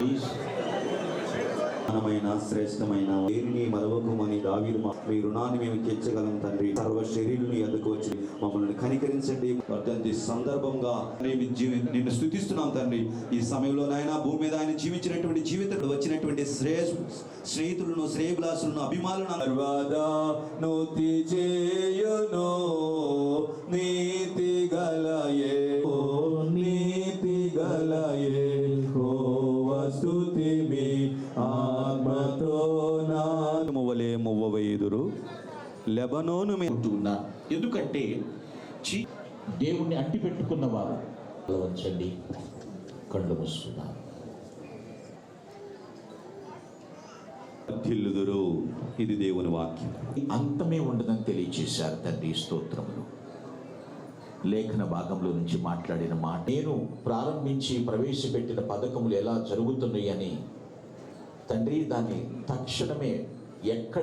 Isso. ఘనమైన శ్రేష్టమైన దేనిని మరవకమని దావీరు మీ రుణాన్ని మేము తీర్చగలం తండ్రి. సర్వ శరీరుని ఎందుకు వచ్చి మమ్మల్ని కనికరించండి. వర్ధంతి సందర్భంగా నేను నిన్ను స్థుతిస్తున్నాం తండ్రి. ఈ సమయంలో నాయన భూమి మీద ఆయన జీవించినటువంటి జీవితంలో వచ్చినటువంటి శ్రేయ స్నేహితులను శ్రేయభిలాసులను అభిమానులను చేయును. నీతి గలయే. ఓ నీతి గలయే. మువ్వవేదురు లెబనోను మీ ఉంటూ ఉన్నాను ఎందుకంటే దేవుణ్ణి అంటి పెట్టుకున్న వారు వంచండి కళ్ళు మూసుకున్నారు వర్ధిల్లుదురు ఇది దేవుని వాక్యం. అంతమే ఉండదని తెలియచేశారు తండ్రి స్తోత్రములు. లేఖన భాగంలో నుంచి మాట్లాడిన మాట. నేను ప్రారంభించి ప్రవేశపెట్టిన పథకములు ఎలా జరుగుతున్నాయని తండ్రి దాన్ని తక్షణమే ఎక్కడ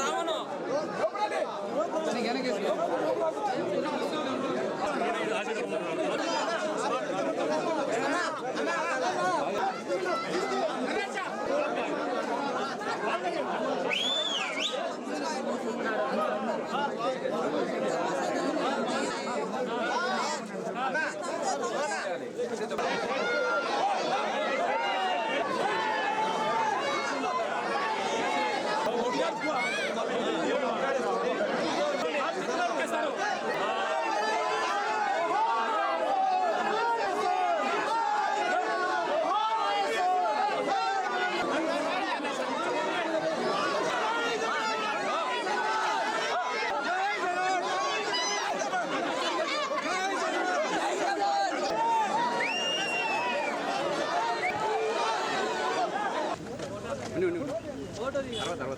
రావణు Gracias. అన్న